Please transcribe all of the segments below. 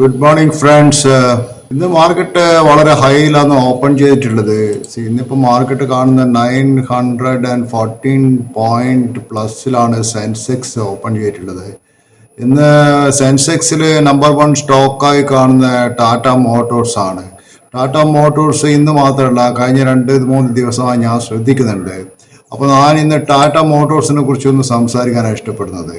Good morning friends ഇന്ന് market വളരെ ഹൈയിലാണ് ഓപ്പൺ ചെയ്തിട്ടുള്ളത്. ഇന്നിപ്പോൾ മാർക്കറ്റ് കാണുന്ന nine hundred and fourteen point പ്ലസിലാണ് Sensex open ചെയ്തിട്ടുള്ളത്. ഇന്ന് സെൻസെക്സിൽ നമ്പർ വൺ സ്റ്റോക്കായി കാണുന്ന ടാറ്റ മോട്ടോഴ്സ് ആണ്. ടാറ്റ മോട്ടോഴ്സ് ഇന്ന് മാത്രമല്ല കഴിഞ്ഞ രണ്ട് മൂന്ന് ദിവസമായി ഞാൻ ശ്രദ്ധിക്കുന്നുണ്ട്. അപ്പോൾ ഞാൻ ഇന്ന് ടാറ്റ മോട്ടോഴ്സിനെ കുറിച്ചൊന്ന് സംസാരിക്കാനാണ് ഇഷ്ടപ്പെടുന്നത്.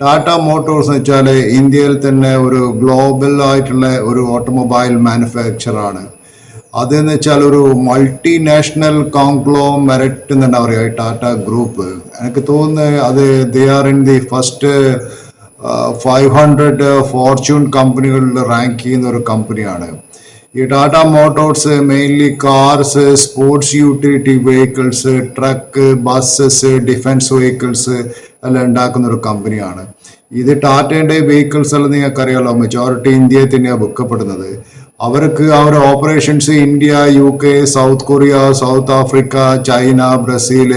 ടാറ്റ മോട്ടോഴ്സ് എന്ന് വെച്ചാൽ ഇന്ത്യയിൽ തന്നെ ഒരു ഗ്ലോബൽ ആയിട്ടുള്ള ഒരു ഓട്ടോമൊബൈൽ മാനുഫാക്ചറാണ് അതെന്ന് വെച്ചാൽ ഒരു മൾട്ടിനാഷണൽ കോൺഗ്ലോമെററ്റ് എന്ന് തന്നെ പറയുക ടാറ്റ ഗ്രൂപ്പ് എനിക്ക് തോന്നുന്നത് അത് they are in the first five hundred Fortune കമ്പനികളിൽ റാങ്ക് ചെയ്യുന്ന ഒരു കമ്പനിയാണ് ഈ Tata Motors mainly cars sports utility vehicles truck buses defence vehicles എല്ലാം ഉണ്ടാക്കുന്ന ഒരു കമ്പനിയാണ്. ഇത് ടാറ്റയുടെ വെഹിക്കിൾസ് എല്ലാം നിങ്ങൾക്കറിയാലോ മെജോറിറ്റി ഇന്ത്യയിൽ തന്നെയാണ് വിൽക്കപ്പെടുന്നത്. അവർക്ക് ആ ഒരു operations India U K South Korea South Africa China Brazil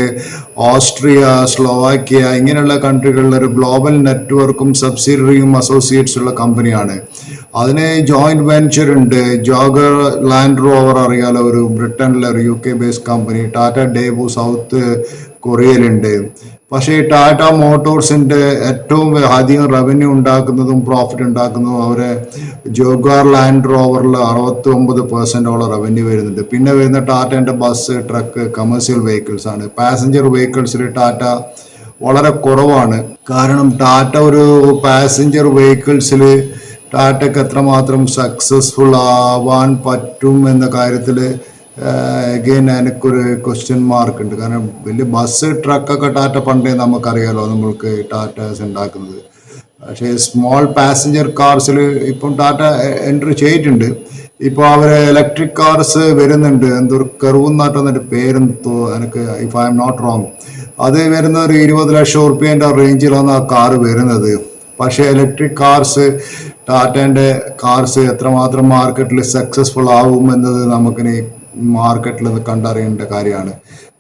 Austria Slovakia ഇങ്ങനെയുള്ള കൺട്രികളിൽ ഒരു ഗ്ലോബൽ നെറ്റ്വർക്കും സബ്സിഡറിയും അസോസിയേറ്റ്സ് ഉള്ള കമ്പനിയാണ്. അതിന് ജോയിന്റ് വെഞ്ചർ ഉണ്ട്. ജോഗർ ലാൻഡ് റോവർ അറിയാലോ ഒരു ബ്രിട്ടനിലെ ഒരു U K based company Tata Daewoo South കൊറിയയിലുണ്ട്. പക്ഷേ ടാറ്റ മോട്ടോഴ്സിന്റെ ഏറ്റവും അധികം റവന്യൂ ഉണ്ടാക്കുന്നതും പ്രോഫിറ്റ് ഉണ്ടാക്കുന്നതും അവരെ ജോഗാർ ലാൻഡ് റോവറിൽ അറുപത്തി ഒമ്പത് പെർസെന്റോളം റവന്യൂ വരുന്നുണ്ട്. പിന്നെ വരുന്ന ടാറ്റേന്റെ ബസ് ട്രക്ക് കമേഴ്സ്യൽ വെഹിക്കിൾസ് ആണ്. പാസഞ്ചർ വെഹിക്കിൾസിൽ ടാറ്റ വളരെ കുറവാണ്. കാരണം ടാറ്റ ഒരു പാസഞ്ചർ വെഹിക്കിൾസിൽ ടാറ്റയ്ക്ക് എത്രമാത്രം സക്സസ്ഫുൾ ആവാൻ പറ്റും എന്ന കാര്യത്തിൽ അഗെയിൻ എനിക്കൊരു ക്വസ്റ്റ്യൻ മാർക്ക് ഉണ്ട്. കാരണം വലിയ ബസ് ട്രക്കൊക്കെ ടാറ്റ പണ്ടേ നമുക്കറിയാലോ നമ്മൾക്ക് ടാറ്റാസ് ഉണ്ടാക്കുന്നത്. പക്ഷേ സ്മോൾ പാസഞ്ചർ കാർസിൽ ഇപ്പം ടാറ്റ എൻട്രി ചെയ്തിട്ടുണ്ട്. ഇപ്പോൾ അവർ ഇലക്ട്രിക് കാർസ് വരുന്നുണ്ട്. എന്തൊരു കെറുവെന്നായിട്ട് എന്നൊരു പേരെന്തോ എനിക്ക് if I'm not wrong അത് വരുന്ന ഒരു ഇരുപത് ലക്ഷം റുപ്യേന്റെ റേഞ്ചിലാണ് ആ കാറ് വരുന്നത്. പക്ഷേ ഇലക്ട്രിക് കാർസ് ടാറ്റേന്റെ കാർസ് എത്രമാത്രം മാർക്കറ്റിൽ സക്സസ്ഫുൾ ആവും എന്നത് നമുക്കിനി മാർക്കറ്റിൽ നിന്ന് കണ്ടറിയേണ്ട കാര്യമാണ്.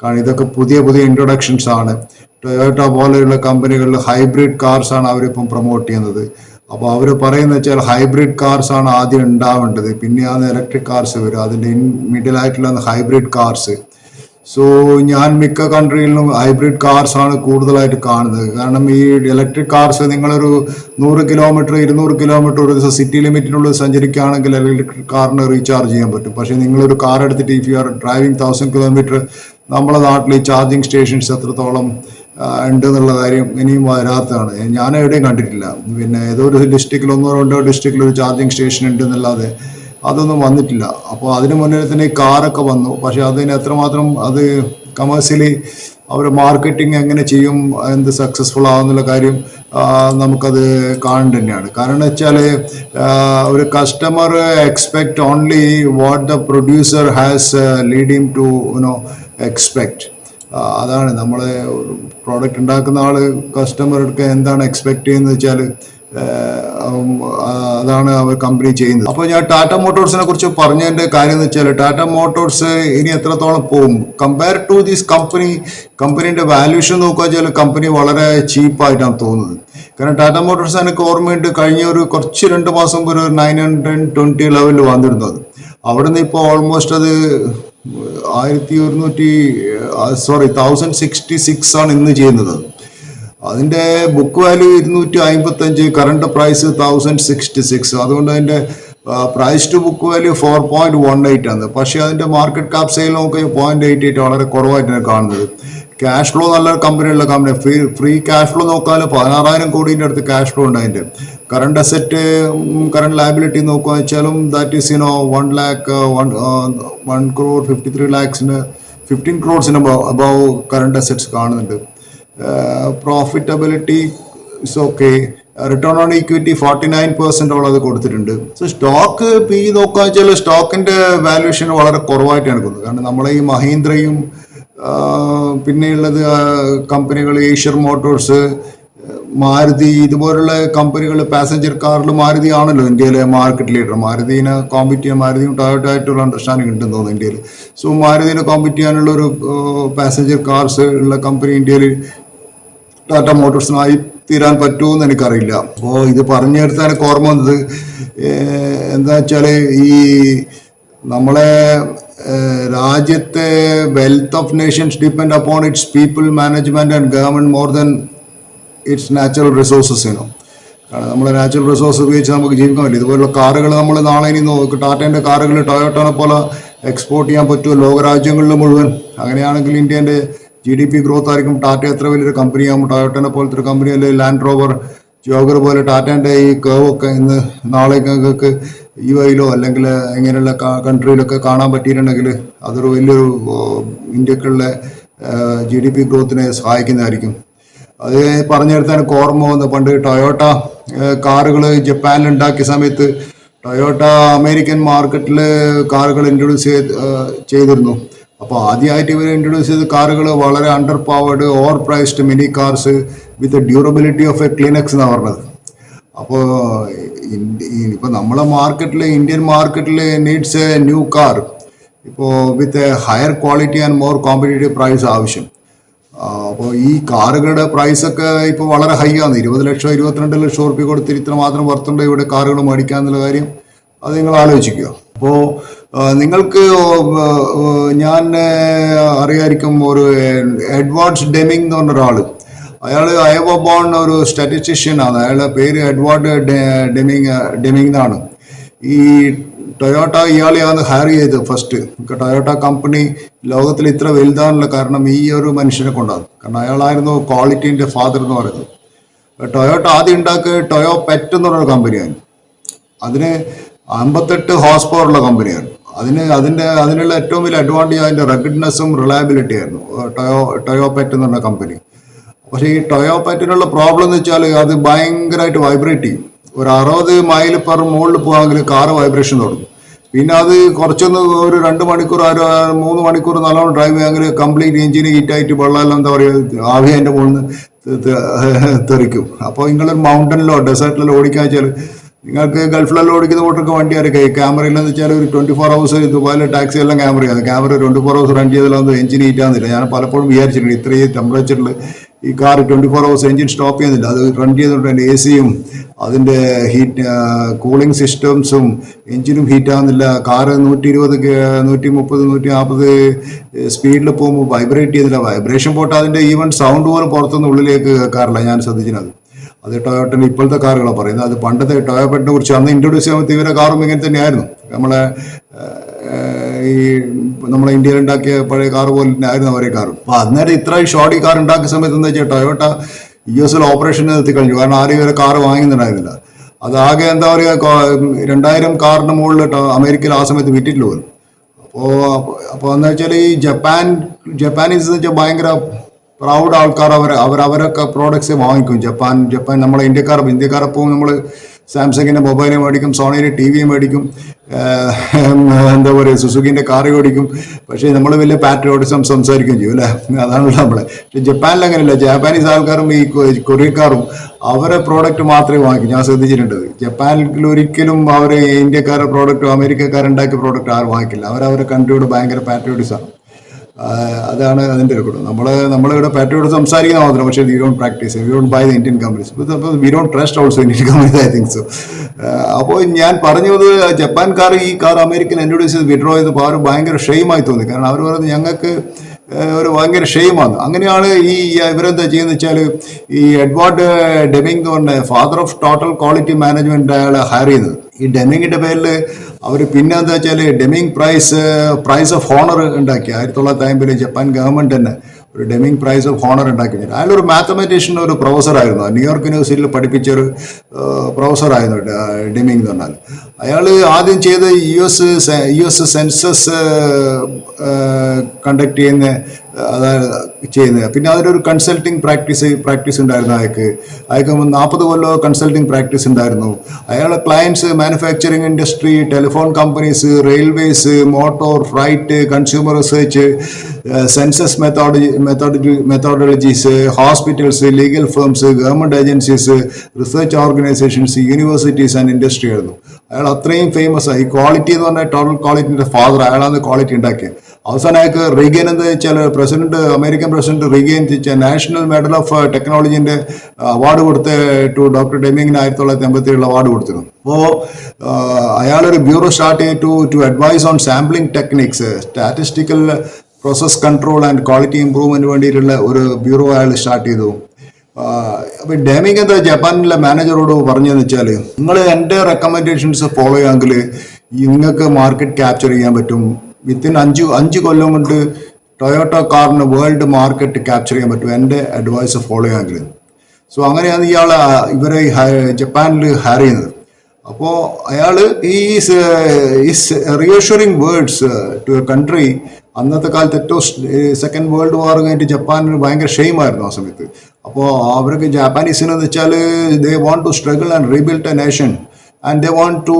കാരണം ഇതൊക്കെ പുതിയ പുതിയ ഇൻട്രൊഡക്ഷൻസ് ആണ്. ടൊയോട്ട പോലെയുള്ള കമ്പനികളിൽ ഹൈബ്രിഡ് കാർസ് ആണ് അവരിപ്പം പ്രൊമോട്ട് ചെയ്യുന്നത്. അപ്പോൾ അവർ പറയുന്നത് വെച്ചാൽ ഹൈബ്രിഡ് കാർസ് ആണ് ആദ്യം ഉണ്ടാവേണ്ടത്. പിന്നെയാണ് ഇലക്ട്രിക് കാർസ് വരും. അതിന്റെ ആയിട്ടുള്ള ഹൈബ്രിഡ് കാർസ് സോ ഞാൻ മിക്ക കൺട്രികളിലും ഹൈബ്രിഡ് കാർസ് ആണ് കൂടുതലായിട്ട് കാണുന്നത്. കാരണം ഈ ഇലക്ട്രിക് കാർസ് നിങ്ങളൊരു നൂറ് കിലോമീറ്റർ ഇരുന്നൂറ് കിലോമീറ്റർ ഒരു ദിവസം സിറ്റി ലിമിറ്റിനുള്ളിൽ സഞ്ചരിക്കുകയാണെങ്കിൽ ഇലക്ട്രിക് കാറിന് റീചാർജ് ചെയ്യാൻ പറ്റും. പക്ഷേ നിങ്ങളൊരു കാർ എടുത്തിട്ട് if you are driving thousand kilometre നമ്മുടെ നാട്ടിൽ ചാർജിങ് സ്റ്റേഷൻസ് എത്രത്തോളം ഉണ്ട് എന്നുള്ള കാര്യം ഇനിയും വരാത്തതാണ്. ഞാൻ എവിടെയും കണ്ടിട്ടില്ല. പിന്നെ ഏതോ ഒരു ഡിസ്ട്രിക്റ്റിൽ ഒന്നോ രണ്ടോ ഡിസ്ട്രിക്റ്റിൽ ഒരു ചാർജിങ് സ്റ്റേഷൻ ഉണ്ട് എന്നല്ലാതെ അതൊന്നും വന്നിട്ടില്ല. അപ്പോൾ അതിന് മുന്നേ തന്നെ കാറൊക്കെ വന്നു. പക്ഷേ അതിന് എത്രമാത്രം അത് കമേഴ്സ്യലി അവർ മാർക്കറ്റിംഗ് എങ്ങനെ ചെയ്യും എന്ത് സക്സസ്ഫുൾ ആവുന്നുള്ള കാര്യം നമുക്കത് കാണേണ്ട തന്നെയാണ്. കാരണം വെച്ചാൽ ഒരു customer expect only what the producer has leading to you know expect അതാണ് നമ്മൾ പ്രോഡക്റ്റ് ഉണ്ടാക്കുന്ന ആൾ കസ്റ്റമർക്ക് എന്താണ് എക്സ്പെക്ട് ചെയ്യുന്നത് വെച്ചാൽ അതാണ് അവർ കമ്പനി ചെയ്യുന്നത്. അപ്പോൾ ഞാൻ ടാറ്റ മോട്ടോഴ്സിനെ കുറിച്ച് പറഞ്ഞതിന്റെ കാര്യം എന്ന് വെച്ചാൽ ടാറ്റ മോട്ടോഴ്സ് ഇനി എത്രത്തോളം പോകും? കമ്പയർ ടു ദീസ് കമ്പനി കമ്പനീന്റെ വാല്യൂഷൻ നോക്കുക വെച്ചാൽ കമ്പനി വളരെ ചീപ്പായിട്ടാണ് തോന്നുന്നത്. കാരണം ടാറ്റ മോട്ടോഴ്സ് എനിക്ക് ഓർമ്മയുണ്ട് കഴിഞ്ഞ ഒരു കുറച്ച് രണ്ട് മാസം മുമ്പ് ഒരു നയൻ ഹൺഡ്രഡ് ട്വന്റി ലെവലിൽ വന്നിരുന്നത് അവിടെ നിന്ന് ഇപ്പോൾ ഓൾമോസ്റ്റ് അത് ആയിരത്തി ഒരുന്നൂറ്റി സോറി തൗസൻഡ് സിക്സ്റ്റി സിക്സ് ആണ് ഇന്ന് ചെയ്യുന്നത് അതിന്റെ ബുക്ക് വാല്യൂ ഇരുന്നൂറ്റി അമ്പത്തി അഞ്ച് current price thousand sixty six അതുകൊണ്ട് അതിന്റെ price to book value four point one eight ആണ്. പക്ഷേ അതിന്റെ മാർക്കറ്റ് ക്യാപ് സെയിൽ നമുക്ക് പോയിന്റ് എയ്റ്റ് എയ്റ്റ് വളരെ കുറവായിട്ടാണ് കാണുന്നത്. ക്യാഷ് ഫ്ലോ നല്ല കമ്പനിയുള്ള company free free cash flow നോക്കാൻ പതിനാറായിരം കോടീന്റെ അടുത്ത് ക്യാഷ് ഫ്ലോ ഉണ്ട് അതിന്റെ. കറണ്ട് അസറ്റ് കറണ്ട് ലയബിലിറ്റി നോക്കുക വെച്ചാലും that is you know one lakh one one crore fifty three ലാക്സിന് fifteen ക്രോഡ്സിന് അബവ് കറണ്ട് അസറ്റ്സ് കാണുന്നുണ്ട്. Profitability is okay return on equity forty nine പെർസെന്റോളം അത് കൊടുത്തിട്ടുണ്ട്. സോ സ്റ്റോക്ക് പി നോക്കുക വെച്ചാൽ സ്റ്റോക്കിന്റെ വാല്യൂഷൻ വളരെ കുറവായിട്ടാണ് കൊടുക്കുന്നത് കാരണം നമ്മളെ ഈ മഹീന്ദ്രയും പിന്നെയുള്ളത് കമ്പനികൾ ഏഷ്യർ മോട്ടോഴ്സ് മാരുതി ഇതുപോലുള്ള കമ്പനികൾ പാസഞ്ചർ കാറിൽ മാരുതി ആണല്ലോ ഇന്ത്യയിലെ മാർക്കറ്റ് ലീഡർ മാരുതിനെ കോമ്പറ്റ് ചെയ്യാൻ മാരുതിയും ടൊയോട്ട ആയിട്ടുള്ള അണ്ടർസ്റ്റാൻഡിങ് ഉണ്ടെന്ന് തോന്നുന്നു ഇന്ത്യയിൽ. സോ മാരുതിനെ കോമ്പറ്റ് ചെയ്യാനുള്ള ഒരു പാസഞ്ചർ കാർസ് ഉള്ള കമ്പനി ഇന്ത്യയിൽ ടാറ്റ മോട്ടോഴ്സിനായി തീരാൻ പറ്റുമെന്ന് എനിക്കറിയില്ല. അപ്പോൾ ഇത് പറഞ്ഞു തരുത്താൻ ഓർമ്മ വന്നത്. എന്താ വെച്ചാൽ ഈ നമ്മളെ രാജ്യത്തെ wealth of nations depend upon its people management and government more than its natural resources ചെയ്യണം കാരണം നമ്മൾ നാച്ചുറൽ റിസോഴ്സ് ഉപയോഗിച്ച് നമുക്ക് ജീവിക്കാൻ പറ്റില്ല. ഇതുപോലുള്ള കാറുകൾ നമ്മൾ നാളെ ഇനി നോക്കും ടാറ്റേന്റെ കാറുകൾ ടൊയോട്ടോനെ പോലെ എക്സ്പോർട്ട് ചെയ്യാൻ പറ്റുമോ? ലോകരാജ്യങ്ങളിൽ മുഴുവൻ. അങ്ങനെയാണെങ്കിൽ ഇന്ത്യന്റെ ജി ഡി പി ഗ്രോത്ത് ആയിരിക്കും. ടാറ്റ എത്ര വലിയൊരു കമ്പനിയാകും ടൊയോട്ടനെ പോലത്തെ ഒരു കമ്പനി അല്ലെങ്കിൽ ലാൻഡ് റോവർ ജോഗർ പോലെ ടാറ്റേന്റെ ഈ കേവ് ഒക്കെ ഇന്ന് നാളേക്കൊക്കെ യു എയിലോ അല്ലെങ്കിൽ ഇങ്ങനെയുള്ള കൺട്രിയിലൊക്കെ കാണാൻ പറ്റിയിട്ടുണ്ടെങ്കിൽ അതൊരു വലിയൊരു ഇന്ത്യക്കുള്ള ജി ഡി പി ഗ്രോത്തിനെ സഹായിക്കുന്നതായിരിക്കും. അത് പറഞ്ഞെടുത്താണ് ഓർമ്മ വന്നു പണ്ട് ടൊയോട്ട കാറുകൾ ജപ്പാനിൽ ഉണ്ടാക്കിയ സമയത്ത് ടൊയോട്ട അമേരിക്കൻ മാർക്കറ്റിൽ കാറുകൾ ഇൻട്രൊഡ്യൂസ് ചെയ്ത് ചെയ്തിരുന്നു. അപ്പോൾ ആദ്യമായിട്ട് ഇവർ ഇൻട്രൊഡ്യൂസ് ചെയ്ത കാറുകൾ വളരെ under powered over priced mini cars with durability of a Kleenex എന്നാണ് പറഞ്ഞത് അപ്പോൾ ഇപ്പോൾ നമ്മളെ മാർക്കറ്റിൽ ഇന്ത്യൻ മാർക്കറ്റിൽ നീഡ്സ് എ ന്യൂ കാർ ഇപ്പോൾ with a higher quality and more competitive price ആവശ്യം. അപ്പോൾ ഈ കാറുകളുടെ പ്രൈസ് ഒക്കെ ഇപ്പോൾ വളരെ ഹൈ ആണ്. ഇരുപത് ലക്ഷം ഇരുപത്തിരണ്ട് ലക്ഷം ഉറുപ്പ്യ കൊടുത്ത് ഇത്ര മാത്രം വർത്തുണ്ട് ഇവിടെ കാറുകൾ മേടിക്കാന്നുള്ള കാര്യം? അത് നിങ്ങൾ ആലോചിക്കുക. അപ്പോൾ നിങ്ങൾക്ക് ഞാൻ അറിയായിരിക്കും ഒരു എഡ്വാർഡ്സ് ഡെമിങ് എന്ന് പറഞ്ഞ ഒരാൾ അയാൾ അയവ ബോൺ ഒരു സ്റ്റാറ്റിസ്റ്റിഷ്യൻ ആണ്. അയാളുടെ പേര് എഡ്വാർഡ് ഡെമിങ് ഡെമിങ് എന്നാണ്. ഈ ടൊയോട്ട ഇയാളെയാണ് ഹയർ ചെയ്തത് ഫസ്റ്റ് ടൊയോട്ട കമ്പനി ലോകത്തിൽ ഇത്ര വലുതാനുള്ള കാരണം ഈ ഒരു മനുഷ്യനെ കൊണ്ടാണ്. കാരണം അയാളായിരുന്നു ക്വാളിറ്റീന്റെ ഫാദർ എന്ന് പറയുന്നത്. ടൊയോട്ട ആദ്യം ഉണ്ടാക്കിയ ടൊയോ പെറ്റ് എന്ന് പറഞ്ഞ കമ്പനിയാണ് അതിന് അമ്പത്തെട്ട് ഹോസ് ഉള്ള കമ്പനിയാണ് അതിന് അതിന്റെ അതിനുള്ള ഏറ്റവും വലിയ അഡ്വാന്റേജ് അതിന്റെ റെഗഡ്നെസ്സും റിലയബിലിറ്റി ആയിരുന്നു. ടൊയോ ടയോപാറ്റ് എന്ന് പറഞ്ഞ കമ്പനി പക്ഷേ ഈ ടയോപാറ്റിനുള്ള പ്രോബ്ലം എന്ന് വെച്ചാൽ അത് ഭയങ്കരമായിട്ട് വൈബ്രേറ്റ് ചെയ്യും. ഒരു അറുപത് മൈൽ പെർ മുകളിൽ പോകാമെങ്കിൽ കാറ് വൈബ്രേഷൻ തുടങ്ങും. പിന്നെ അത് കുറച്ചൊന്ന് ഒരു രണ്ട് മണിക്കൂർ ഒരു മൂന്ന് മണിക്കൂർ നല്ലോണം ഡ്രൈവ് ചെയ്യാമെങ്കിൽ കംപ്ലീറ്റ് എഞ്ചിന് ഹീറ്റായിട്ട് വെള്ളമെല്ലാം എന്താ പറയുക ആവി അതിന്റെ മുകളിൽ നിന്ന് തെറിക്കും. അപ്പോൾ നിങ്ങളൊരു മൗണ്ടനിലോ ഡെസേർട്ടിലോ ഓടിക്കാൻ വെച്ചാൽ നിങ്ങൾക്ക് ഗൾഫിലെല്ലാം ഓടിക്കുന്ന കൂട്ടർക്ക് വണ്ടി ഈ ക്യാമറ ഇല്ലെന്ന് വെച്ചാൽ ഒരു ട്വന്റി ഫോർ ഹവേഴ്സ് ഇതുപോലെ ടാക്സി എല്ലാം ക്യാമറയാണ് camera twenty four hours run ചെയ്താലൊന്നും engine heat ആകുന്നില്ല ഞാൻ പലപ്പോഴും വിചാരിച്ചിട്ടുണ്ട് ഇത്രയും ടെമ്പറേച്ചറിൽ ഈ car twenty four hours engine stop ചെയ്യുന്നില്ല. അത് റൺ ചെയ്തുകൊണ്ട് അതിന്റെ എ സിയും അതിന്റെ ഹീറ്റ് കൂളിംഗ് സിസ്റ്റംസും എഞ്ചിനും ഹീറ്റ് ആകുന്നില്ല കാറ് നൂറ്റി ഇരുപത് നൂറ്റി മുപ്പത് നൂറ്റി നാൽപ്പത് സ്പീഡിൽ പോകുമ്പോൾ വൈബ്രേറ്റ് ചെയ്യുന്നില്ല. വൈബ്രേഷൻ പോട്ട് അതിന്റെ ഈവൻ സൗണ്ട് പോലും പുറത്തുനിന്ന് ഉള്ളിലേക്ക് കേൾക്കാറില്ല ഞാൻ ശ്രദ്ധിച്ചിരുന്നത് അത് ടൊയോട്ടൻ ഇപ്പോഴത്തെ കാറുകളാണ് പറയുന്നത്. അത് പണ്ടത്തെ ടൊയോട്ടിനെ കുറിച്ച് അന്ന് ഇൻട്രൊഡ്യൂസ് ചെയ്യാൻ തീവ്ര കാറും ഇങ്ങനെ തന്നെയായിരുന്നു. നമ്മളെ ഈ നമ്മളെ ഇന്ത്യയിൽ ഉണ്ടാക്കിയ പഴയ കാർ പോലെ തന്നെ ആയിരുന്നു അവരെ കാറും. അപ്പോൾ അന്നേരം ഷോർട്ട് ഈ കാർ ഉണ്ടാക്കിയ സമയത്ത് എന്താ വെച്ചാൽ ടൊയോട്ട യു ഓപ്പറേഷൻ നിർത്തി കഴിഞ്ഞു കാരണം ആരും ഇവരെ കാർ വാങ്ങുന്നുണ്ടായിരുന്നില്ല അതാകെ എന്താ പറയുക രണ്ടായിരം കാറിന് മുകളിൽ അമേരിക്കയിൽ ആ സമയത്ത് വിറ്റിട്ടില്ല പോലും. അപ്പോൾ അപ്പോൾ എന്താ വെച്ചാൽ ഈ ജപ്പാൻ ജപ്പാനീസ് എന്ന് വെച്ചാൽ ഭയങ്കര പ്രൗഡ് ആൾക്കാർ അവർ അവർ അവരൊക്കെ പ്രോഡക്ട്സ് വാങ്ങിക്കും. ജപ്പാൻ ജപ്പാൻ നമ്മളെ ഇന്ത്യക്കാർ ഇന്ത്യക്കാർ പോകും നമ്മൾ സാംസങ്ങിന്റെ മൊബൈൽ മേടിക്കും സോണിയുടെ ടി വി മേടിക്കും എന്താ പറയുക സുസുഖിന്റെ കാറ് മേടിക്കും പക്ഷേ നമ്മൾ വലിയ പാട്രിയോട്ടിസം സംസാരിക്കുകയും ചെയ്യും അല്ലേ? അതാണല്ലോ നമ്മളെ. പക്ഷേ ജപ്പാനിൽ അങ്ങനെയല്ല. ജാപ്പാനീസ് ആൾക്കാരും ഈ കൊറിയക്കാറും അവരെ പ്രോഡക്റ്റ് മാത്രമേ വാങ്ങിക്കൂ. ഞാൻ ശ്രദ്ധിച്ചിട്ടുണ്ട്. ജപ്പാനിൽ ഒരിക്കലും അവർ ഇന്ത്യക്കാരുടെ പ്രോഡക്റ്റ് അമേരിക്കക്കാരുണ്ടാക്കിയ പ്രോഡക്റ്റ് ആരും വാങ്ങിക്കില്ല. അവരവരുടെ കൺട്രിയോട് ഭയങ്കര പാട്രിയോട്ടിസാണ് അതാണ് അതിന്റെ ഒരു കുടുംബം നമ്മൾ നമ്മളിവിടെ പാട്രിയോട് സംസാരിക്കുന്ന മാത്രം പക്ഷേ we don't practice we don't buy the Indian companies we don't trust also Indian companies I think so അപ്പോൾ ഞാൻ പറഞ്ഞത് ജപ്പാൻകാർ ഈ കാർ അമേരിക്കൻ എൻട്രോഡ്യൂസ് ചെയ്ത് വിഡ്രോ ചെയ്തപ്പോൾ അവർ ഭയങ്കര ഷെയിമായി തോന്നി. കാരണം അവർ പറയുന്നത് ഞങ്ങൾക്ക് ഒരു ഭയങ്കര ഷെയിമാണ് അങ്ങനെയാണ് ഈ ഇവരെന്താ ചെയ്യുന്നത് വെച്ചാൽ ഈ എഡ്വാർഡ് ഡെമിങ് എന്ന് പറഞ്ഞ father of total quality management അയാൾ ഹയർ ചെയ്യുന്നത്. ഈ ഡെമിങ്ങിന്റെ പേരിൽ അവർ പിന്നെ എന്താ വെച്ചാൽ Deming prize prize of honour ഉണ്ടാക്കി. ആയിരത്തി തൊള്ളായിരത്തി അമ്പതിൽ ജപ്പാൻ ഗവൺമെന്റ് തന്നെ ഒരു ഡെമിങ് പ്രൈസ് ഓഫ് ഹോണർ ഉണ്ടാക്കി. അയാളൊരു മാത്തമാറ്റീഷ്യൻ ഒരു പ്രൊഫസർ ആയിരുന്നു. ന്യൂയോർക്ക് യൂണിവേഴ്സിറ്റിയിൽ പഠിപ്പിച്ച ഒരു ഡ- ഡെമിങ് എന്ന് പറഞ്ഞാൽ അയാൾ ആദ്യം ചെയ്ത U S U S census conduct ചെയ്യുന്ന അതായത് ചെയ്യുന്നത്. പിന്നെ അതിലൊരു കൺസൾട്ടിങ് പ്രാക്ടീസ് പ്രാക്ടീസ് ഉണ്ടായിരുന്നു അയാൾക്ക്. അയാൾക്ക് നാൽപ്പത് കൊല്ലം കൺസൾട്ടിങ് പ്രാക്ടീസ് ഉണ്ടായിരുന്നു. അയാളെ clients manufacturing industry telephone companies railways motor flight consumer research census methodology methodology methodologies hospitals legal firms government agencies research organisations universities and industry ആയിരുന്നു. അയാൾ അത്രയും ഫേമസ് ആയി. ക്വാളിറ്റി എന്ന് പറഞ്ഞാൽ ടോട്ടൽ ക്വാളിറ്റിന്റെ ഫാദർ അയാളാണ് ക്വാളിറ്റി ഉണ്ടാക്കിയത്. അവസാനം റീഗൻ എന്താ വെച്ചാൽ president American president Reagan national medal of ടെക്നോളജിന്റെ award കൊടുത്ത് ടു ഡോക്ടർ ഡെമിങ്ങിന് ആയിരത്തി തൊള്ളായിരത്തി എൺപത്തി ഏഴിൽ അവാർഡ് കൊടുത്തിരുന്നു അപ്പോൾ അയാളൊരു ബ്യൂറോ സ്റ്റാർട്ട് ചെയ്തു to advise on sampling techniques statistical process control and quality improvement വേണ്ടിയിട്ടുള്ള ഒരു ബ്യൂറോ അയാൾ സ്റ്റാർട്ട് ചെയ്തു. അപ്പം ഡാമിങ് എന്താ ജപ്പാനിലെ മാനേജറോട് പറഞ്ഞതെന്ന് വെച്ചാൽ നിങ്ങൾ എന്റെ റെക്കമെൻഡേഷൻസ് ഫോളോ ചെയ്യാമെങ്കിൽ നിങ്ങൾക്ക് മാർക്കറ്റ് ക്യാപ്ചർ ചെയ്യാൻ പറ്റും. വിത്തിൻ അഞ്ച് അഞ്ച് കൊല്ലം കൊണ്ട് ടൊയോട്ടോ കാറിന് വേൾഡ് മാർക്കറ്റ് ക്യാപ്ചർ ചെയ്യാൻ പറ്റും. എന്റെ അഡ്വൈസ് ഫോളോ ചെയ്യാമെങ്കിൽ സോ അങ്ങനെയാണ് ഇയാൾ ഇവരെ ജപ്പാനിൽ ഹയർ ചെയ്യുന്നത്. അപ്പോൾ അയാൾ is is reassuring words to a country അന്നത്തെ കാലത്ത് ഏറ്റവും സെക്കൻഡ് വേൾഡ് വാർ കഴിഞ്ഞിട്ട് ജപ്പാനിന് ഭയങ്കര ഷെയിമായിരുന്നു ആ സമയത്ത്. അപ്പോൾ അവർക്ക് ജാപ്പാനീസിനെന്ന് വെച്ചാൽ they want to struggle and rebuild a nation and they want to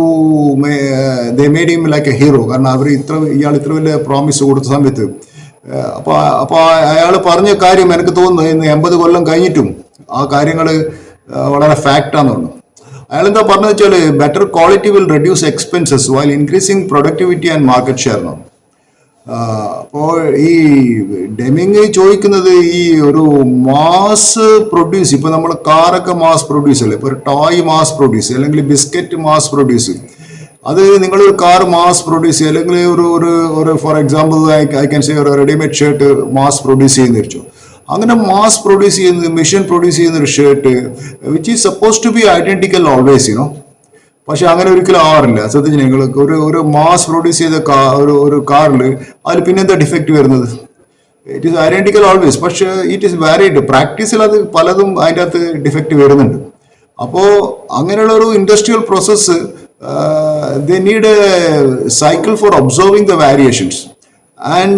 they made him like a hero കാരണം അവർ ഇത്ര ഇയാൾ ഇത്ര വലിയ പ്രോമിസ് കൊടുത്ത സമയത്ത്. അപ്പോൾ അപ്പോൾ അയാൾ പറഞ്ഞ കാര്യം എനിക്ക് തോന്നുന്നു ഇന്ന് എൺപത് കൊല്ലം കഴിഞ്ഞിട്ടും ആ കാര്യങ്ങൾ വളരെ ഫാക്റ്റാന്ന് തോന്നുന്നു. അയാൾ എന്താ പറഞ്ഞു വെച്ചാൽ better quality will reduce expenses while increasing productivity and market share എന്നാണ് അപ്പോൾ ഈ ഡെമിങ് ചോദിക്കുന്നത് ഈ ഒരു മാസ് പ്രൊഡ്യൂസ് ഇപ്പൊ നമ്മൾ കാറൊക്കെ മാസ് പ്രൊഡ്യൂസ് അല്ലേ? ഇപ്പൊ ഒരു ടോയ് മാസ് പ്രൊഡ്യൂസ് അല്ലെങ്കിൽ ബിസ്ക്കറ്റ് മാസ് പ്രൊഡ്യൂസ് അത് ഒരു കാർ മാസ് പ്രൊഡ്യൂസ് ചെയ്യുക അല്ലെങ്കിൽ ഒരു ഒരു ഒരു for example I can say ഒരു റെഡിമെയ്ഡ് ഷർട്ട് മാസ് പ്രൊഡ്യൂസ് ചെയ്യുന്ന വെച്ചു അങ്ങനെ മാസ് പ്രൊഡ്യൂസ് ചെയ്യുന്നത് മെഷീൻ പ്രൊഡ്യൂസ് ചെയ്യുന്ന ഒരു shirt which is suppose to be identical always you know പക്ഷെ അങ്ങനെ ഒരിക്കലും ആവാറില്ല. ശ്രദ്ധിച്ചു നിങ്ങൾ ഒരു ഒരു മാസ് പ്രൊഡ്യൂസ് ചെയ്ത ഒരു ഒരു കാറിൽ അതിൽ പിന്നെ എന്താ ഡിഫക്റ്റ് വരുന്നത്? ഇറ്റ് ഈസ് ഐഡന്റിക്കൽ ഓൾവേസ് പക്ഷേ ഇറ്റ് ഈസ് വാരിഡ് പ്രാക്ടീസിൽ അത് പലതും അതിന്റെ അകത്ത് ഡിഫക്റ്റ് വരുന്നുണ്ട്. അപ്പോൾ അങ്ങനെയുള്ള ഒരു industrial process the need a cycle for observing the variations and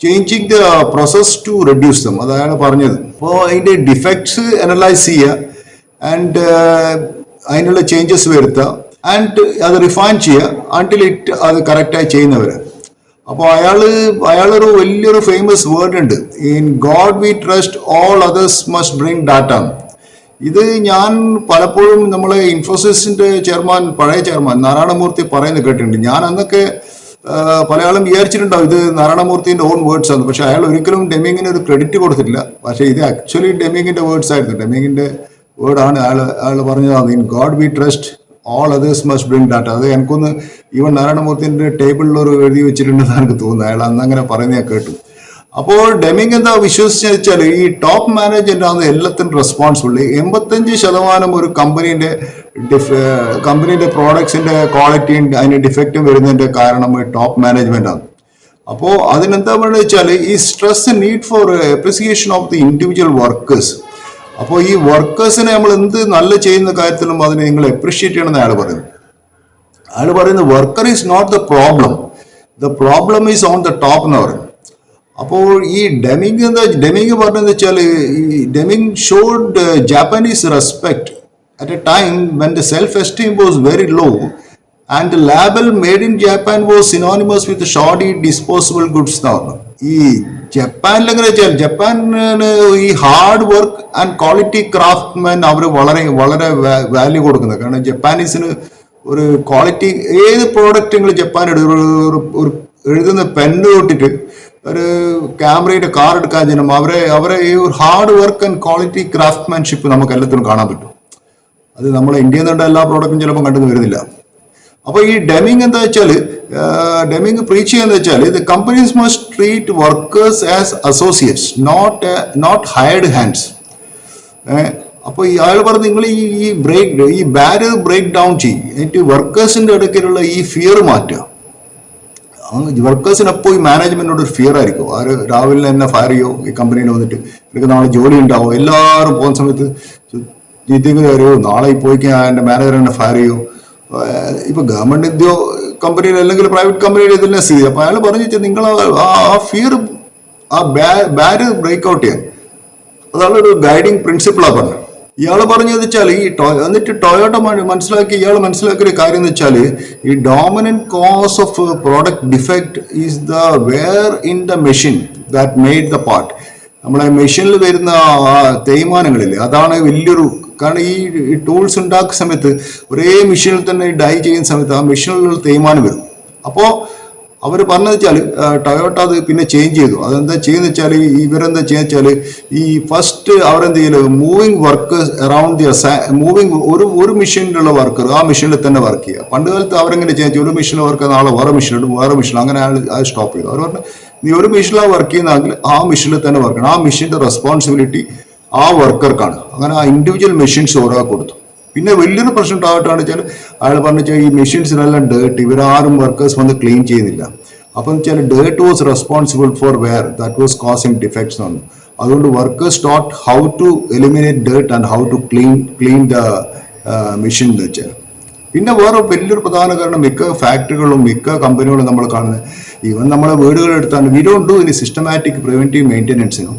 changing the process to reduce them അതാണ് പറഞ്ഞത്. അപ്പോൾ അതിന്റെ ഡിഫക്ട്സ് അനലൈസ് ചെയ്യുക ആൻഡ് അതിനുള്ള ചേഞ്ചസ് വരുത്തുക ആൻഡ് അത് റിഫൈൻ ചെയ്യുക അണ്ടിൽ ഇറ്റ് അത് കറക്റ്റായി ചെയ്യുന്നവർ അപ്പോൾ അയാൾ അയാളൊരു വലിയൊരു ഫേമസ് വേർഡ് ഉണ്ട്. In God we trust all others must bring data ഇത് ഞാൻ പലപ്പോഴും നമ്മളെ ഇൻഫോസിസിന്റെ ചെയർമാൻ പഴയ ചെയർമാൻ നാരായണമൂർത്തി പറയുന്നത് കേട്ടിട്ടുണ്ട്. ഞാൻ അന്നൊക്കെ പല ആളും വിചാരിച്ചിട്ടുണ്ടാവും ഇത് നാരായണമൂർത്തിന്റെ ഓൺ വേർഡ്സ് ആണ്. പക്ഷെ അയാൾ ഒരിക്കലും ഡെമിങ്ങിന് ഒരു ക്രെഡിറ്റ് കൊടുത്തിട്ടില്ല. പക്ഷേ ഇത് ആക്ച്വലി ഡെമിങ്ങിന്റെ വേർഡ്സ് ആയിരുന്നു. ഡെമിങ്ങിന്റെ വേർഡാണ് അയാൾ അയാൾ പറഞ്ഞതാണ് in God we trust all others must bring data അത് എനിക്കൊന്ന് ഈവൻ നാരായണമൂർത്തിന്റെ ടേബിളിൽ ഒരു എഴുതി വെച്ചിട്ടുണ്ടെന്ന് എനിക്ക് തോന്നുന്നു. അയാൾ അന്ന് അങ്ങനെ ഞാൻ കേട്ടു. അപ്പോൾ ഡെമിങ് എന്താ വിശ്വസിച്ചു വെച്ചാൽ ഈ ടോപ്പ് മാനേജ്മെന്റ് ആണ് എല്ലാത്തിനും റെസ്പോൺസിബിൾ എൺപത്തഞ്ച് ശതമാനം ഒരു കമ്പനീന്റെ കമ്പനീന്റെ പ്രോഡക്ട്സിന്റെ ക്വാളിറ്റിയും അതിന് ഡിഫക്റ്റും വരുന്നതിന്റെ കാരണം ടോപ്പ് മാനേജ്മെന്റ് ആണ്. അപ്പോൾ അതിനെന്താ പറയുക വെച്ചാൽ ഈ stress need for appreciation of the individual workers അപ്പോൾ ഈ വർക്കേഴ്സിനെ നമ്മൾ എന്ത് നല്ല ചെയ്യുന്ന കാര്യത്തിലും അതിനെ നിങ്ങൾ എപ്രിഷ്യേറ്റ് ചെയ്യണമെന്ന് അയാൾ പറയുന്നു. അയാൾ പറയുന്നത് worker is not the problem the problem is on the top എന്ന് പറയും അപ്പോൾ ഈ ഡെമിങ് എന്താ ഡെമിങ് പറഞ്ഞതെന്ന് വെച്ചാൽ ഈ Deming showed Japanese respect at a time when the self esteem was very low and label made in Japan was synonymous with shoddy disposable goods എന്ന് പറഞ്ഞു. ഈ ജപ്പാനിൽ എങ്ങനെ വെച്ചാൽ ജപ്പാനിന് ഈ hard work and quality craftsman അവർ വളരെ വളരെ വാല്യൂ കൊടുക്കുന്നത്. കാരണം ജപ്പാനീസിന് ഒരു ക്വാളിറ്റി ഏത് പ്രോഡക്റ്റ് നിങ്ങൾ ജപ്പാൻ ഒരു എഴുതുന്ന പെന്ന് തൊട്ടിട്ട് ഒരു ക്യാമറയുടെ കാർ എടുക്കാൻ ചെയ്യണം അവരെ അവരെ ഈ ഒരു hard work and quality craftsmanship നമുക്ക് എല്ലാത്തിനും കാണാൻ പറ്റും. അത് നമ്മളെ ഇന്ത്യയിൽ നിന്നുള്ള എല്ലാ പ്രോഡക്റ്റും ചിലപ്പോൾ കണ്ടു വരുന്നില്ല. അപ്പോൾ ഈ ഡെമിങ് എന്താ വെച്ചാൽ ഡെമിങ് പ്രീച്ച് ചെയ്യുന്നത് വെച്ചാൽ ഇത് companies must treat workers as associates not not hired hands അപ്പോൾ ആൾ പറഞ്ഞ് നിങ്ങൾ ഈ ഈ ബ്രേക്ക് ഈ ബാരിയർ ബ്രേക്ക് ഡൗൺ ചെയ്യും എന്നിട്ട് വർക്കേഴ്സിന്റെ ഇടയ്ക്കിലുള്ള ഈ ഫിയർ മാറ്റുക വർക്കേഴ്സിന് അപ്പോൾ ഈ മാനേജ്മെന്റിനോട് ഒരു ഫിയർ ആയിരിക്കും ആര് രാവിലെ തന്നെ ഫയർ ചെയ്യോ ഈ കമ്പനിയിൽ വന്നിട്ട് ഇവർക്ക് നാളെ ജോലി ഉണ്ടാവോ എല്ലാവരും പോകുന്ന സമയത്ത് ജീത്തിക്ക് വരുമോ നാളെ പോയി എന്റെ മാനേജർ എന്നെ ഫയർ ചെയ്യോ ഇപ്പൊ ഗവൺമെന്റ് ഉദ്യോ കമ്പനിയിൽ അല്ലെങ്കിൽ പ്രൈവറ്റ് കമ്പനിയിൽ ഇതിനെ സ്ഥിതി. അപ്പൊ അയാൾ പറഞ്ഞു നിങ്ങൾ ആ ഫിയർ ആ ബാര് ബ്രേക്ക് ഔട്ട് ചെയ്യാൻ. അതാണ് ഒരു ഗൈഡിങ് പ്രിൻസിപ്പിളാ പറഞ്ഞത്. ഇയാൾ പറഞ്ഞത് വെച്ചാൽ ഈ എന്നിട്ട് ടൊയോട്ട മനസ്സിലാക്കി ഇയാൾ മനസ്സിലാക്കിയ കാര്യം എന്ന് വെച്ചാൽ ഈ dominant cause of product defect is the wear in the machine that made the part നമ്മളെ മെഷീനിൽ വരുന്ന തേയ്മാനങ്ങളില്ലേ അതാണ് വലിയൊരു കാരണം ഈ ടൂൾസ് ഉണ്ടാക്കുന്ന സമയത്ത് ഒരേ മെഷീനിൽ തന്നെ ഡൈ ചെയ്യുന്ന സമയത്ത് ആ മെഷീനിലുള്ള തേയ്മാനം വരും. അപ്പോൾ അവർ പറഞ്ഞു വെച്ചാൽ ടൊയോട്ട അത് പിന്നെ ചേഞ്ച് ചെയ്തു. അതെന്താ ചെയ്യുന്ന വെച്ചാൽ ഇവരെന്താ ചെയ്യുന്ന വെച്ചാൽ ഈ ഫസ്റ്റ് അവരെന്ത് ചെയ്യൽ? Moving work around the moving ഒരു ഒരു മെഷീനിലുള്ള വർക്കർ ആ മെഷീനിൽ തന്നെ വർക്ക് ചെയ്യുക. പണ്ട് കാലത്ത് അവരെങ്ങനെ ചെയ്യുക ഒരു മെഷീനിൽ വർക്ക് ചെയ്യുന്ന ആളെ വേറെ മെഷീൻ ഇടും വേറെ മെഷീൻ അങ്ങനെ അയാൾ അത് സ്റ്റോപ്പ് ചെയ്തു അവർ പറഞ്ഞു നീ ഒരു മെഷീനിലാണ് വർക്ക് ചെയ്യുന്നതെങ്കിൽ ആ മെഷീനിൽ തന്നെ വർക്ക് ചെയ്യണം. ആ മെഷീന്റെ റെസ്പോൺസിബിലിറ്റി ആ വർക്കർക്കാണ്. അങ്ങനെ ആ ഇൻഡിവിജ്വൽ മെഷീൻസ് ഓരോ കൊടുത്തു. പിന്നെ വലിയൊരു പ്രശ്നം ഉണ്ടാകട്ടാണ് വെച്ചാൽ അയാൾ പറഞ്ഞു ഈ മെഷീൻസിനെല്ലാം ഡേർട്ട് ഇവരാരും വർക്കേഴ്സ് വന്ന് ക്ലീൻ ചെയ്യുന്നില്ല. അപ്പം വെച്ചാൽ dirt was responsible for wear that was causing defects ആണ്. അതുകൊണ്ട് workers taught how to eliminate dirt and how to clean clean the machine എന്ന് വെച്ചാൽ പിന്നെ വേറെ വലിയൊരു പ്രധാന കാരണം മിക്ക ഫാക്ടറികളും മിക്ക കമ്പനികളും നമ്മൾ കാണുന്നത്. ഈവൻ നമ്മളെ വീടുകളെടുത്താണ് we don't do any systematic preventive മെയിന്റെനൻസിനും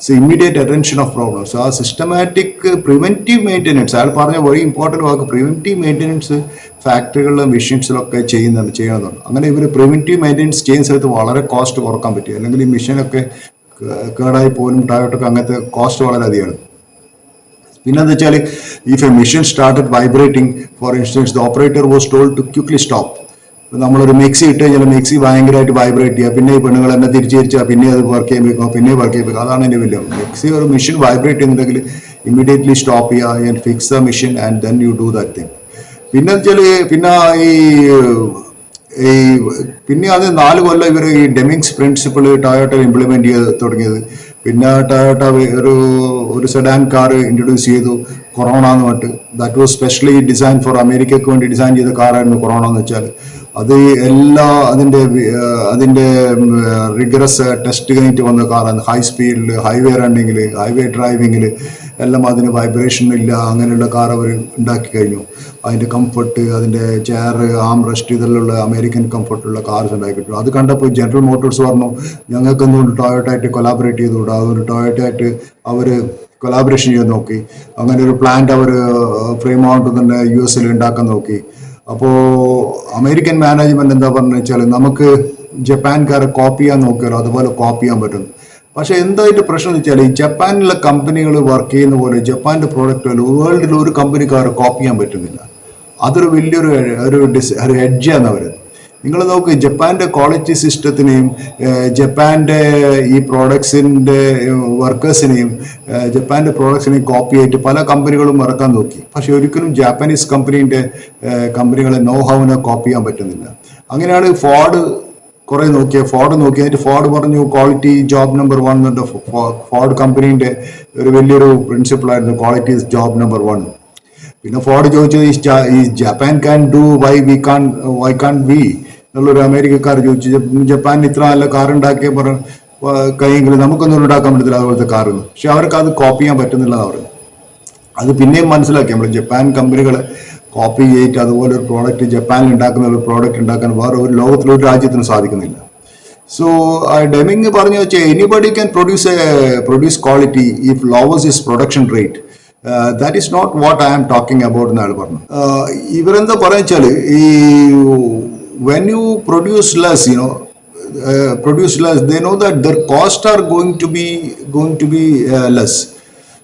immediate attention of problems ആ സിസ്റ്റമാറ്റിക് പ്രിവെന്റീവ് മെയിന്റെനൻസ് അയാൾ പറഞ്ഞ വെരി ഇമ്പോർട്ടന്റ് വാക്ക് പ്രിവെന്റീവ് മെയിന്റെനൻസ് ഫാക്ടറികളിലും മെഷീൻസിലൊക്കെ ചെയ്യുന്നുണ്ട് ചെയ്യണമെന്നുണ്ട് അങ്ങനെ ഇവർ പ്രിവെന്റീവ് മെയിന്റെനൻസ് ചെയ്യുന്ന സ്ഥലത്ത് വളരെ കോസ്റ്റ് കുറയ്ക്കാൻ പറ്റും. അല്ലെങ്കിൽ ഈ മെഷീനൊക്കെ കേടായി പോലും ടയോട്ടൊക്കെ അങ്ങനത്തെ കോസ്റ്റ് വളരെ അധികമാണ്. പിന്നെ എന്താ വെച്ചാൽ if a machine started vibrating for instance the operator was told to quickly stop നമ്മളൊരു മിക്സി ഇട്ട് കഴിഞ്ഞാൽ മിക്സി ഭയങ്കരമായിട്ട് വൈബ്രേറ്റ് ചെയ്യുക. പിന്നെ ഈ പെണ്ണുങ്ങൾ എന്നെ തിരിച്ചു തിരിച്ചാൽ പിന്നെ അത് വർക്ക് ചെയ്യാൻ വെക്കുക പിന്നെ വർക്ക് ചെയ്യാൻ വെക്കുക അതാണ് എന്റെ വലിയ മിക്സി ഒരു മെഷീൻ വൈബ്രേറ്റ് ചെയ്യുന്നുണ്ടെങ്കിൽ ഇമ്മീഡിയറ്റ്ലി സ്റ്റോപ്പ് ചെയ്യുക and fix the machine and then you do that thing പിന്നെ വെച്ചാൽ പിന്നെ ഈ ഈ പിന്നെ അത് നാല് കൊല്ലം ഇവർ ഈ ഡെമിങ്സ് പ്രിൻസിപ്പിൾ ടൊയോട്ട ഇംപ്ലിമെന്റ് ചെയ്ത് തുടങ്ങിയത്. പിന്നെ ടൊയോട്ട ഒരു ഒരു സെഡാൻ കാർ ഇൻട്രൊഡ്യൂസ് ചെയ്തു കൊറോണ എന്ന് പറഞ്ഞിട്ട്. That was specially design for അമേരിക്കക്ക് വേണ്ടി ഡിസൈൻ ചെയ്ത കാറായിരുന്നു കൊറോണ എന്ന് വെച്ചാൽ അത് എല്ലാ അതിന്റെ അതിന്റെ റിഗ്രസ് ടെസ്റ്റ് കഴിഞ്ഞിട്ട് വന്ന കാറാണ് ഹൈ സ്പീഡിൽ ഹൈവേ റണ്ണിങ്ങിൽ ഹൈവേ ഡ്രൈവിങ്ങിൽ എല്ലാം അതിന് വൈബ്രേഷൻ ഇല്ല അങ്ങനെയുള്ള കാർ അവർ ഉണ്ടാക്കി കഴിഞ്ഞു. അതിന്റെ കംഫർട്ട് അതിന്റെ ചെയർ ആം റെസ്റ്റ് ഇതെല്ലാം അമേരിക്കൻ കംഫർട്ടുള്ള കാർസ് ഉണ്ടാക്കിയിട്ടുണ്ട് അത് കണ്ടപ്പോൾ ജനറൽ മോട്ടോഴ്സ് പറഞ്ഞു ഞങ്ങൾക്ക് എന്തുകൊണ്ട് ടൊയോട്ടായിട്ട് കൊലാബറേറ്റ് ചെയ്തുകൂടാ? അതുകൊണ്ട് ടൊയോട്ടായിട്ട് അവർ കൊലാബറേഷൻ ചെയ്ത് നോക്കി. അങ്ങനെ ഒരു പ്ലാന്റ് അവർ ഫ്രെയിം ഔട്ട് തന്നെ യു എസിൽ ഉണ്ടാക്കാൻ നോക്കി. അപ്പോൾ അമേരിക്കൻ മാനേജ്മെന്റ് എന്താ പറഞ്ഞു വെച്ചാൽ നമുക്ക് ജപ്പാൻകാരെ കോപ്പി ചെയ്യാൻ നോക്കിയാലോ അതുപോലെ കോപ്പി ചെയ്യാൻ പറ്റും. പക്ഷെ എന്തായിട്ട് പ്രശ്നം എന്ന് വെച്ചാൽ ഈ ജപ്പാനിലെ കമ്പനികൾ വർക്ക് ചെയ്യുന്ന പോലെ ജപ്പാന്റെ പ്രോഡക്റ്റ് വേൾഡിൽ ഒരു കമ്പനിക്കാരെ കോപ്പി ചെയ്യാൻ പറ്റുന്നില്ല. അതൊരു വലിയൊരു ഒരു ഡിസ് ഒരു അവർ നിങ്ങൾ നോക്ക് ജപ്പാന്റെ ക്വാളിറ്റി സിസ്റ്റത്തിനെയും ജപ്പാന്റെ ഈ പ്രോഡക്ട്സിന്റെ വർക്കേഴ്സിനെയും ജപ്പാന്റെ പ്രോഡക്ട്സിനെയും കോപ്പി ആയിട്ട് പല കമ്പനികളും ഇറക്കാൻ നോക്കി. പക്ഷെ ഒരിക്കലും ജാപ്പനീസ് കമ്പനീന്റെ കമ്പനികളെ നോ ഹൗവിനെ കോപ്പി ചെയ്യാൻ പറ്റുന്നില്ല. അങ്ങനെയാണ് ഫോർഡ് കുറേ നോക്കിയ. ഫോർഡ് നോക്കി. എന്നിട്ട് ഫോർഡ് പറഞ്ഞു ക്വാളിറ്റി ജോബ് നമ്പർ വൺ എന്നുണ്ട് ഫോർഡ് കമ്പനീന്റെ ഒരു വലിയൊരു പ്രിൻസിപ്പിൾ ആയിരുന്നു ക്വാളിറ്റി ജോബ് നമ്പർ വൺ പിന്നെ ഫോർഡ് ചോദിച്ചത് ഈ Japan can do why we can why can we എന്നുള്ളൊരു അമേരിക്കക്കാർ ചോദിച്ചു ജപ്പ- ജപ്പാൻ ഇത്ര നല്ല കാർ ഉണ്ടാക്കിയ പറ കഴിയെങ്കിൽ നമുക്കൊന്നും ഉണ്ടാക്കാൻ പറ്റത്തില്ല അതുപോലത്തെ കാറുകൾ പക്ഷെ അവർക്ക് അത് കോപ്പി ചെയ്യാൻ പറ്റുന്നില്ല എന്ന് പറഞ്ഞു അത് പിന്നെയും മനസ്സിലാക്കി. നമ്മൾ ജപ്പാൻ കമ്പനികൾ കോപ്പി ചെയ്തിട്ട് അതുപോലെ ഒരു പ്രോഡക്റ്റ് ജപ്പാനിൽ ഉണ്ടാക്കുന്ന ഒരു പ്രോഡക്റ്റ് ഉണ്ടാക്കാൻ വേറെ ഒരു ലോകത്തിലെ ഒരു രാജ്യത്തിന് സാധിക്കുന്നില്ല. സോ ഡെമിങ് പറഞ്ഞു വെച്ചാൽ anybody can produce a produce quality if lowers is production rate that is not what I am talking about എന്നാണ് പറഞ്ഞു ഇവരെന്താ പറയുക വെച്ചാൽ ഈ when you produce less, you know, uh, produce less, they know that their costs are going to be going to be uh, less.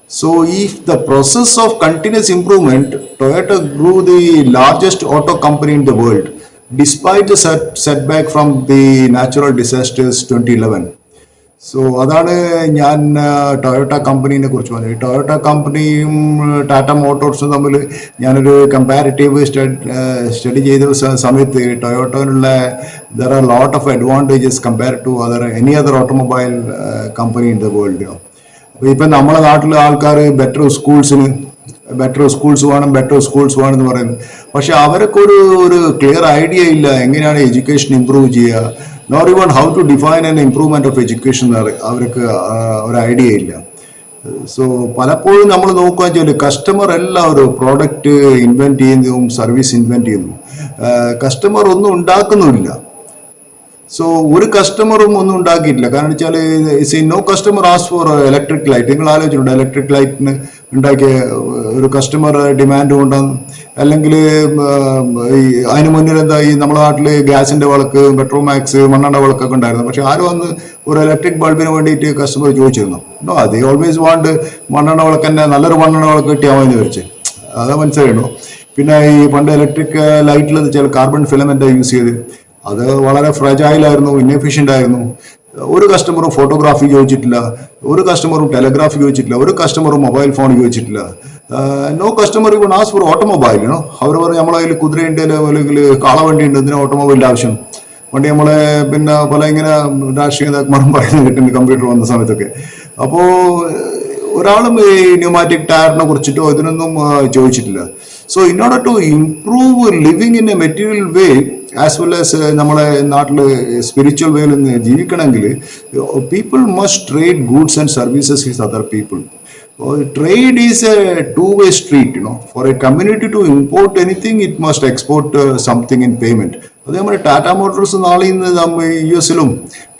So if the process of continuous improvement, Toyota grew the largest auto company in the world, despite the set setback from the natural disasters 2011. So അതാണ് ഞാൻ Toyota കമ്പനീനെ കുറിച്ച് പറഞ്ഞത്. Toyota കമ്പനിയും ടാറ്റ മോട്ടോർസും തമ്മിൽ ഞാനൊരു comparative study ചെയ്ത സമയത്ത് ടൊയോട്ടോയിലുള്ള there are lot of advantages compare to other any other automobile company in the world അപ്പോൾ ഇപ്പം നമ്മളെ നാട്ടിലെ ആൾക്കാർ ബെറ്റർ സ്കൂൾസിന് ബെറ്റർ സ്കൂൾസ് വേണം ബെറ്റർ സ്കൂൾസ് വേണം എന്ന് പറയുന്നത് പക്ഷെ അവർക്കൊരു ഒരു ക്ലിയർ ഐഡിയ ഇല്ല. എങ്ങനെയാണ് എഡ്യൂക്കേഷൻ ഇമ്പ്രൂവ് ചെയ്യുക? Not even how to define and improvement of education അവർക്ക് ഒരു ഐഡിയ ഇല്ല. സോ പലപ്പോഴും നമ്മൾ നോക്കുക വെച്ചാൽ കസ്റ്റമർ എല്ലാം ഒരു പ്രോഡക്റ്റ് ഇൻവെന്റ് ചെയ്യുന്നു സർവീസ് ഇൻവെന്റ് ചെയ്യുന്നു കസ്റ്റമർ ഒന്നും ഉണ്ടാക്കുന്നുമില്ല. സോ ഒരു കസ്റ്റമറും ഒന്നും ഉണ്ടാക്കിയിട്ടില്ല. കാരണം വെച്ചാൽ see no customer ask for electric light നിങ്ങൾ ആലോചിച്ചിട്ടുണ്ട്? ഇലക്ട്രിക് ലൈറ്റിന് ഉണ്ടാക്കിയ ഒരു കസ്റ്റമർ ഡിമാൻഡ് കൊണ്ടും അല്ലെങ്കിൽ ഈ അതിന് മുന്നിൽ എന്താ ഈ നമ്മുടെ നാട്ടിൽ ഗ്യാസിന്റെ വിളക്ക് പെട്രോമാക്സ് മണ്ണെണ്ണ വിളക്കൊക്കെ ഉണ്ടായിരുന്നു. പക്ഷേ ആരും അന്ന് ഒരു ഇലക്ട്രിക് ബൾബിന് വേണ്ടിയിട്ട് കസ്റ്റമർ ചോദിച്ചിരുന്നു. നോ അത് ഓൾവേസ് വാണ്ട് മണ്ണെണ്ണ വിളക്ക് തന്നെ നല്ലൊരു മണ്ണെണ്ണ വിളക്ക് കിട്ടിയാൽ മതി വിളിച്ച് അത് മനസ്സിലായിരുന്നു പിന്നെ ഈ പണ്ട് ഇലക്ട്രിക് ലൈറ്റിൽ വെച്ചാൽ കാർബൺ ഫിലമെന്റ് യൂസ് ചെയ്ത് അത് വളരെ ഫ്രജൈലായിരുന്നു ഇന്നെഫിഷ്യന്റ് ആയിരുന്നു. ഒരു കസ്റ്റമറും ഫോട്ടോഗ്രാഫി ചോദിച്ചിട്ടില്ല ഒരു കസ്റ്റമറും ടെലഗ്രാഫി ചോദിച്ചിട്ടില്ല ഒരു കസ്റ്റമറും മൊബൈൽ ഫോൺ ചോദിച്ചിട്ടില്ല. No customer even ask for automobile no അവർ പറയും നമ്മളെ അതിൽ കുതിരയുണ്ട് അല്ലെങ്കിൽ കാളവണ്ടി ഉണ്ട് ഇതിന് ഓട്ടോമൊബൈലിന്റെ ആവശ്യം? പണ്ട് നമ്മളെ പിന്നെ പല ഇങ്ങനെ രാഷ്ട്രീയ നേതാക്കന്മാരും പറയുന്നത് കിട്ടുന്നുണ്ട് കമ്പ്യൂട്ടർ വന്ന സമയത്തൊക്കെ. അപ്പോൾ ഒരാളും ഈ ന്യൂമാറ്റിക് ടയറിനെ കുറിച്ചിട്ടോ ഇതിനൊന്നും ചോദിച്ചിട്ടില്ല. So in order to improve living in a material way as well as നമ്മളെ നാട്ടിൽ സ്പിരിച്വൽ വേയിൽ നിന്ന് ജീവിക്കണമെങ്കിൽ people must trade goods and services with other people trade is a two-way street, you know. For a community to import anything, it must export uh, something in payment. അതേ നമ്മുടെ Tata Motors നാളെ ഇന്ന് നമ്മൾ U എസിലും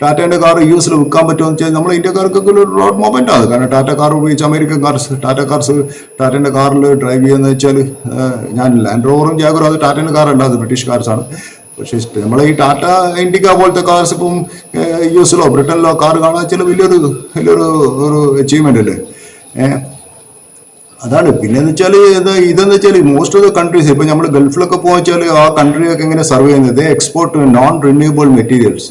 ടാറ്റയുടെ car you എസിൽ വിൽക്കാൻ പറ്റുമെന്ന് വെച്ചാൽ നമ്മൾ ഇന്ത്യക്കാർക്കൊക്കെ ഒരു റോഡ് മൂവ്മെന്റ് ആണ് കാരണം ടാറ്റ കാർ ഉപയോഗിച്ച് അമേരിക്കൻ കാർസ് ടാറ്റ കാർസ് ടാറ്റേന്റെ കാറിൽ ഡ്രൈവ് ചെയ്യുന്നത് വെച്ചാൽ ഞാൻ ലാൻഡ് റോവറും ജാഗറും അത് ടാറ്റേന്റെ കാറല്ല അത് ബ്രിട്ടീഷ് കാർസാണ് പക്ഷേ നമ്മൾ ഈ ടാറ്റ ഇൻഡിക്ക പോലത്തെ കാർസ് ഇപ്പം യു എസിലോ ബ്രിട്ടനിലോ കാർ കാണാൻ വെച്ചാൽ വലിയൊരു വലിയൊരു ഒരു അച്ചീവ്മെന്റ് അല്ലേ? ഏഹ് അതാണ്. പിന്നെ എന്ന് വെച്ചാൽ ഇത് ഇതെന്ന് വെച്ചാൽ മോസ്റ്റ് ഓഫ് ദ കൺട്രീസ് ഇപ്പം നമ്മൾ ഗൾഫിലൊക്കെ പോകാച്ചാൽ ആ കൺട്രിയൊക്കെ എങ്ങനെ സർവ് ചെയ്യുന്നത് എക്സ്പോർട്ട് നോൺ റിന്യൂവബിൾ മെറ്റീരിയൽസ്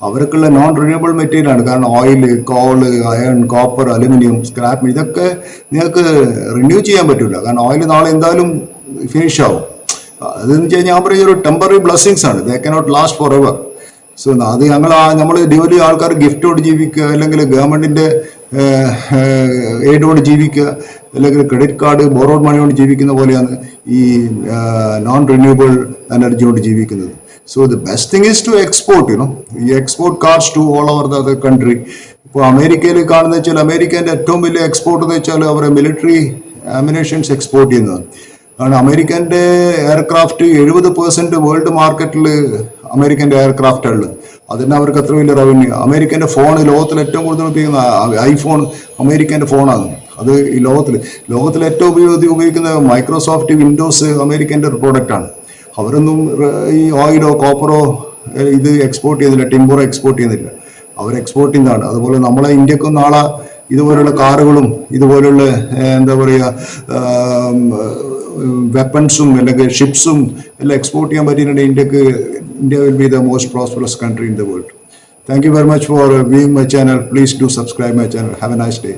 അവർക്കുള്ള നോൺ റിന്യൂവബിൾ മെറ്റീരിയൽ ആണ്. കാരണം oil coal iron copper aluminium scrap ഇതൊക്കെ നിങ്ങൾക്ക് റിന്യൂ ചെയ്യാൻ പറ്റില്ല കാരണം ഓയിൽ നാളെ എന്തായാലും ഫിനിഷ് ആവും. അതെന്ന് വെച്ച് കഴിഞ്ഞാൽ ഞാൻ പറയുന്ന ഒരു ടെമ്പററി ബ്ലെസ്സിങ്സ് ആണ്. They cannot last forever so അത് ഞങ്ങൾ നമ്മൾ ഡെയിലി ആൾക്കാർ ഗിഫ്റ്റോട് ജീവിക്കുക അല്ലെങ്കിൽ ഗവൺമെന്റിന്റെ എയ്ഡോട് ജീവിക്കുക അല്ലെങ്കിൽ ക്രെഡിറ്റ് കാർഡ് ബോറോഡ് മണി കൊണ്ട് ജീവിക്കുന്ന പോലെയാണ് ഈ നോൺ റിന്യൂവബിൾ എനർജി കൊണ്ട് ജീവിക്കുന്നത്. So the best thing is to export you know ഈ export cars to all over the country ഇപ്പോൾ അമേരിക്കയിൽ കാണുന്ന വെച്ചാൽ അമേരിക്കേന്റെ ഏറ്റവും വലിയ എക്സ്പോർട്ട് എന്ന് വെച്ചാൽ അവരെ മിലിറ്ററി അമിനേഷൻസ് എക്സ്പോർട്ട് ചെയ്യുന്നതാണ്. കാരണം അമേരിക്കന്റെ എയർക്രാഫ്റ്റ് എഴുപത് പെർസെന്റ് വേൾഡ് മാർക്കറ്റിൽ അമേരിക്കന്റെ എയർക്രാഫ്റ്റ് ഉള്ളത്. അതിന് അവർക്ക് അത്ര വലിയ റവന്യൂ അമേരിക്കന്റെ ഫോൺ ലോകത്തിൽ ഏറ്റവും കൂടുതൽ ഉപയോഗിക്കുന്ന ഐഫോൺ അമേരിക്കന്റെ ഫോണാണ് അത് ഈ ലോകത്തിൽ ലോകത്തിൽ ഏറ്റവും ഉപയോഗി ഉപയോഗിക്കുന്ന മൈക്രോസോഫ്റ്റ് വിൻഡോസ് അമേരിക്കന്റെ പ്രോഡക്റ്റാണ് അവരൊന്നും ഈ ഓയിലോ കോപ്പറോ ഇത് എക്സ്പോർട്ട് ചെയ്യുന്നില്ല ടിമ്പറോ എക്സ്പോർട്ട് ചെയ്യുന്നില്ല. അവർ എക്സ്പോർട്ട് ചെയ്യുന്നതാണ്. അതുപോലെ നമ്മളെ ഇന്ത്യക്കും നാളെ ഇതുപോലുള്ള കാറുകളും ഇതുപോലുള്ള എന്താ പറയുക വെപ്പൺസും അല്ലെങ്കിൽ ഷിപ്സും എല്ലാം എക്സ്പോർട്ട് ചെയ്യാൻ പറ്റിയിട്ടുണ്ടെങ്കിൽ ഇന്ത്യയ്ക്ക്. India will be the most prosperous country in the world thank you very much for viewing my channel please do subscribe my channel have a nice day